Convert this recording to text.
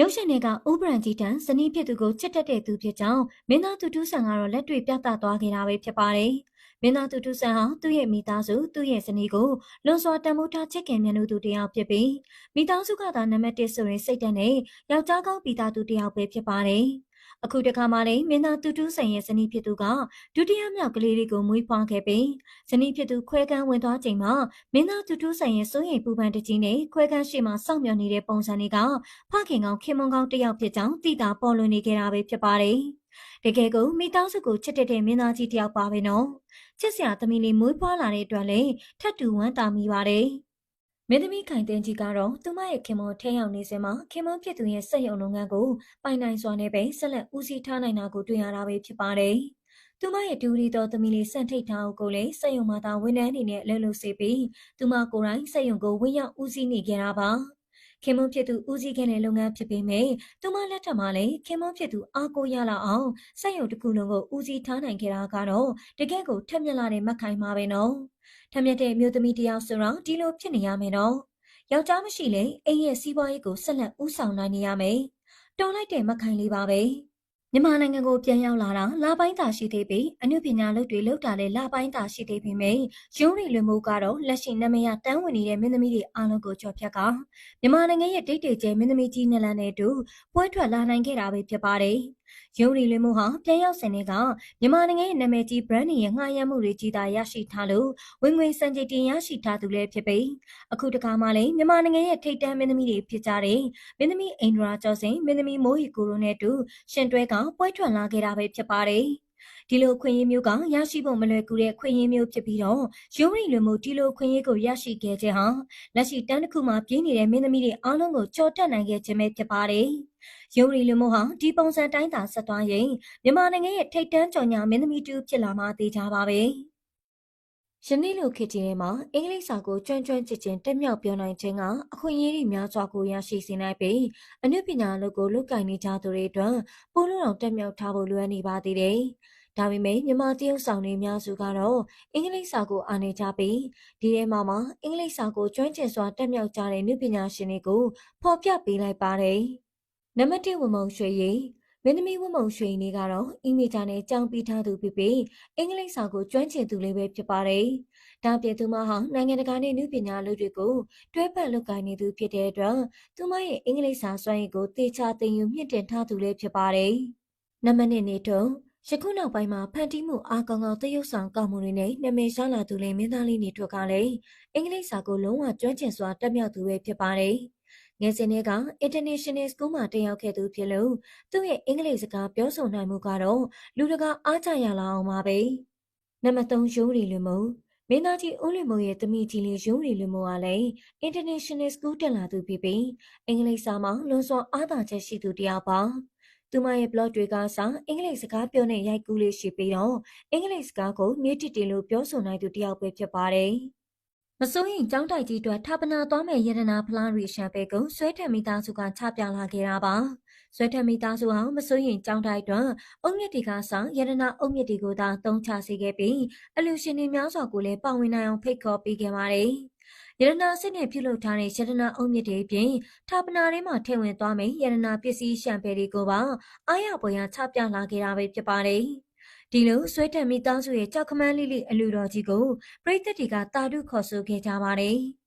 ရုပ်ရှင်တွေကဥပရံကြီးတန်ဇနီးဖြစ်သူကိုချစ်တတ်တဲ့သူဖြစ်ကြောင်းမင်းသားသူတူးဆန်ကတော့လက်တွေ့ပြသသွားခဲ့တာပဲဖြစ်ပါတယ်။မင်းသားသူတူးဆန်ဟာသူ့ရဲ့မိသားစုသူ့ရဲ့ဇနီးကိုလွန်စွာတန်ဖိုးထားချစ်ခင်မြတ်လို့သူတယောက်ဖြစ်ပြီးမိသားစုကသာနံပါတ်1ဆိုရင်စိတ်ဓာတ်နဲ့ယောက်ျားကောင်းပြီးသားသူတယောက်ပဲဖြစ်ပါတယ်။ အခုတခါမှလည်းမင်းသားတူတူဆန်ရဲ့ဇနီးဖြစ်သူကဒုတိယမြောက်ကလေးလေးကိုမွေးဖွားခဲ့ပြီးဇနီးဖြစ်သူခွဲကန်းဝင်သွားချိန်မှာမင်းသားတူတူဆန်ရဲ့စိုးရိမ်ပူပန်တကြီးနဲ့ခွဲကန်းရှိမှစောင့်မျှော်နေတဲ့ပုံစံတွေကဖခင်ကောင်ခင်မွန်ကောင်တယောက်ဖြစ်ကြောင်းသိတာပေါ်လွင်နေကြတာပဲဖြစ်ပါတယ်။တကယ်ကိုမိသားစုကိုချစ်တဲ့မင်းသားကြီးတယောက်ပါပဲနော်။ချစ်စရာသမီးလေးမွေးဖွားလာတဲ့အတွက်လည်းထပ်တူဝမ်းသာမိပါတယ်။ မင်းသမီးခိုင်တင်ကြီးကတော့သူမရဲ့ခင်မထဲရောက်နေစဉ်မှာခင်မဖြစ်သူရဲ့စက်ရုံလုပ်ငန်းကိုပိုင်နိုင်စွာနဲ့ပဲဆက်လက်ဦးစီးထားနိုင်တာကိုတွေ့ရတာပဲဖြစ်ပါတယ်။သူမရဲ့ဒူရီတော်သမီးလေးစံထိတ်ထားကိုလည်းစက်ရုံမှာသာဝန်ထမ်းအနေနဲ့လှုပ်လှုပ်စေပြီးသူမကိုယ်တိုင်စက်ရုံကိုဝင်ရောက်ဦးစီးနေကြတာပါ။ ခင်မဖြစ်သူဦးစီးခဲ့တဲ့လုပ်ငန်းဖြစ်ပေမဲ့သူမလက်ထက်မှာလည်းခင်မဖြစ်သူအားကိုးရလောက်အောင်စက်ရုံတစ်ခုလုံးကိုဦးစီးထားနိုင်ခဲ့တာကတော့တကယ့်ကိုထက်မြက်လာတဲ့မက်ခိုင်ပါပဲနော်။ထမြက်တဲ့မျိုးသမီးတယောက်ဆိုတော့ဒီလိုဖြစ်နေရမယ်နော်ယောက်ျားမရှိလေအိမ်ရဲ့စီးပွားရေးကိုဆက်လက်ဦးဆောင်နိုင်နေရမယ်တော်လိုက်တဲ့မခိုင်လေးပါပဲ မြန်မာနိုင်ငံကိုပြန်ရောက်လာတာလပိုင်းသာရှိသေးပြီးအနုပညာလုပ်တွေလုပ်တာလည်းလပိုင်းသာရှိသေးပေမယ့်ရုံးရီလွင်မှုကတော့လက်ရှိနာမည်တန်းဝင်နေတဲ့မင်းသမီးတွေအားလုံးကိုကြော်ဖြတ်ကမြန်မာနိုင်ငံရဲ့ဒိတ်တေကျဲမင်းသမီးကြီးနလန်နဲ့အတူပွဲထွက်လာနိုင်ခဲ့တာပဲဖြစ်ပါတယ်။ရုံရီလွင်မှုဟာပြန်ရောက်စင်တွေကမြန်မာနိုင်ငံရဲ့နာမည်ကြီး brand ရဲ့ငှားရမ်းမှုတွေကြီးသာရရှိထားလို့ဝင်ငွေစံကြေးတင်ရရှိထားသူလည်းဖြစ်ပြီးအခုတခါမှလည်းမြန်မာနိုင်ငံရဲ့ထိပ်တန်းမင်းသမီးတွေဖြစ်ကြတဲ့မင်းသမီးအိန္ဒရာကျော်စင်မင်းသမီးမိုးဟီကိုရိုနဲ့တူရှင်တွဲကပွဲထွက်လာခဲ့တာပဲဖြစ်ပါတယ်ဒီလိုခွင့်ရမျိုးကရရှိဖို့မလွယ်ကူတဲ့ခွင့်ရမျိုးဖြစ်ပြီးတော့ရုံးရီလွင်မှုဒီလိုခွင့်ရကိုရရှိခဲ့ခြင်းဟာလက်ရှိတန်းတစ်ခုမှာပြင်းနေတဲ့မင်းသမီးတွေအားလုံးကိုကြော်တက်နိုင်ခဲ့ခြင်းပဲဖြစ်ပါတယ်။ရုံရီလူမို့ဟာဒီပုံစံတိုင်းသာဆက်သွားရင်မြန်မာနိုင်ငံရဲ့ထိပ်တန်းကြော်ညာမင်းသမီးတူဖြစ်လာမှသိကြပါပဲ။ ယနေ့လိုခေတ်ကြီးထဲမှာအင်္ဂလိပ်စာကိုကျွမ်းကျွမ်းကျင်ကျင်တက်မြောက်ပြောနိုင်ခြင်းကအခွင့်အရေးတွေများစွာကိုရရှိစေနိုင်ပြီးအနုပညာလုပ်ကိုလုပ်ကင်နေကြသူတွေအတွက်ပိုလို့တော့တက်မြောက်ထားဖို့လွယ်နေပါသေးတယ်။ဒါပေမဲ့မြန်မာတရုတ်ဆောင်တွေအများစုကတော့အင်္ဂလိပ်စာကိုအားနေကြပြီးဒီထဲမှာမှအင်္ဂလိပ်စာကိုကျွမ်းကျင်စွာတက်မြောက်ကြတဲ့နုပညာရှင်တွေကိုဖော်ပြပေးလိုက်ပါတယ်။နံပါတ်1ဝမုံရွှေရီ မင်းသမီးဝမုံရွှေနေကတော့အီမီဂျာနဲ့ကြောင်းပြီးထားသူဖြစ်ပြီးအင်္ဂလိပ်စာကိုကျွမ်းကျင်သူလေးပဲဖြစ်ပါတယ်။ဒါပြင်သူမဟာနိုင်ငံတကာနဲ့နုပညာလူတွေကိုတွဲပတ်လုပ်ကိုင်နေသူဖြစ်တဲ့အတွက်သူမရဲ့အင်္ဂလိပ်စာစွမ်းရည်ကိုတေချာသင်ယူမြင့်တင်ထားသူလေးဖြစ်ပါတယ်။နံပါတ်2နေတော့ယခုနောက်ပိုင်းမှာဖန်တီးမှုအားကောင်းကောင်းသရုပ်ဆောင်ကောက်မှုတွေနဲ့နာမည်ရှားလာသူလေးမင်းသားလေးနေထွက်ကလည်းအင်္ဂလိပ်စာကိုလုံးဝကျွမ်းကျင်စွာတက်မြောက်သူပဲဖြစ်ပါတယ်။ ငယ်စဉ်က International School မှာတက်ရောက်ခဲ့သူဖြစ်လို့သူ့ရဲ့အင်္ဂလိပ်စကားပြောဆိုနိုင်မှုကတော့လူတကာအားကျရလာအောင်ပါပဲ။နံပါတ်3ရိုးရီလူမှုမင်းသားကြီးဦးလီမိုရဲ့တမိကြီးလေးရိုးရီလူမိုကလည်း International School တက်လာသူဖြစ်ပြီးအင်္ဂလိပ်စာမှာလွန်စွာအားသာချက်ရှိသူတစ်ယောက်ပါ။သူမရဲ့ blog တွေကစအင်္ဂလိပ်စကားပြောနေရိုက်ကူးလေးရှိပြီးတော့အင်္ဂလိပ်စကားကိုမြေတိတင်လို့ပြောဆိုနိုင်သူတစ်ယောက်ပဲဖြစ်ပါတယ်။ မစိုးရင်ကျောင်းတိုက်ကြီးအတွက်ထာပနာသွားမဲ့ရတနာဖလားရီရှမ်ပေကိုဆွဲထက်မိသားစုကချပြလာခဲ့တာပါဆွဲထက်မိသားစုဟာမစိုးရင်ကျောင်းတိုက်အတွက်အုံမြစ်တီကဆောင်ရတနာအုံမြစ်တီကိုသာတုံးချစေခဲ့ပြီးအလူရှင်တွေများစွာကိုလည်းပါဝင်နိုင်အောင်ဖိတ်ခေါ်ပေးခဲ့ပါတယ်ရတနာစစ်နဲ့ပြုလုပ်ထားတဲ့ရတနာအုံမြစ်တွေအပြင်ထာပနာထဲမှာထည့်ဝင်သွားမယ့်ရတနာပစ္စည်းရှံပေတွေကိုပါအားရပွဲရချပြလာခဲ့တာပဲဖြစ်ပါတယ်။ ဒီလိုဆွဲတက်မိသားစုရဲ့ကြောက်ခမန်းလေးလေးအလူတော်ကြီးကိုပရိသတ်တွေကတာတုခေါ်ဆိုခဲ့ကြပါတယ်။